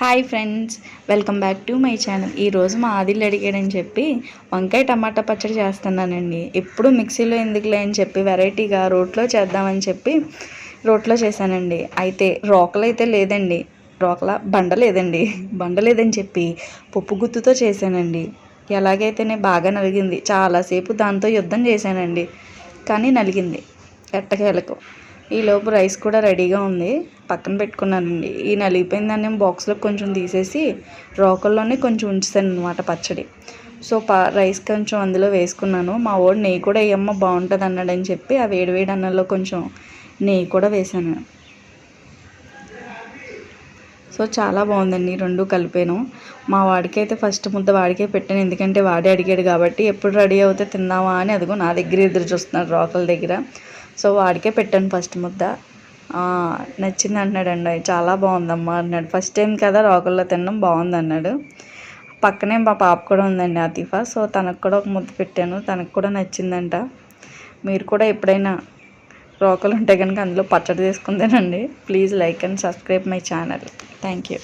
Hi friends welcome back to my channel. ఈరోజు మా ఆదిల్ అడిగాడని చెప్పి వంకాయ టమాటా పచ్చడి చేస్తున్నానండి. ఎప్పుడు మిక్సీలో ఎందుకులే అని చెప్పి వెరైటీగా రోట్లో చేద్దామని చెప్పి రోట్లో చేశానండి. అయితే రోకలు అయితే లేదండి. రోకల బండ లేదండి. బండ లేదని చెప్పి పప్పు గుత్తుతో చేశానండి. ఎలాగైతేనే బాగా నలిగింది. చాలాసేపు దాంతో యుద్ధం చేశానండి. కానీ నలిగింది. ఎట్టకేలకు. ఈలోపు రైస్ కూడా రెడీగా ఉంది. పక్కన పెట్టుకున్నానండి. ఈ నలిగిపోయిన దాన్ని బాక్స్లో కొంచెం తీసేసి రోకల్లోనే కొంచెం ఉంచుతాను అనమాట పచ్చడి. సో ప రైస్ కొంచెం అందులో వేసుకున్నాను. మా వాడు నెయ్యి కూడా వేయమ్మ బాగుంటుంది అన్నాడని చెప్పి ఆ వేడి వేడి అన్నంలో కొంచెం నెయ్యి కూడా వేసాను సో చాలా బాగుందండి రెండు కలిపాను. మా వాడికి అయితే ఫస్ట్ ముద్ద వాడికే పెట్టాను. ఎందుకంటే వాడే అడిగాడు కాబట్టి ఎప్పుడు రెడీ అవుతే తిందామా అని అదిగో నా దగ్గర ఎదురు చూస్తున్నాడు రోకల దగ్గర. సో వాడికే పెట్టాను ఫస్ట్ ముద్ద. నచ్చింది అన్నాడండి చాలా బాగుందమ్మా అన్నాడు. ఫస్ట్ టైం కదా రోకల్లో తినడం బాగుంది అన్నాడు పక్కనే మా పాప కూడా ఉందండి ఆతిఫా సో తనకు కూడా ఒక ముద్ద పెట్టాను. తనకు కూడా నచ్చిందంట. మీరు కూడా ఎప్పుడైనా రోకలు ఉంటే కనుక అందులో పచ్చడి తీసుకుందేనండి please like and subscribe my channel thank you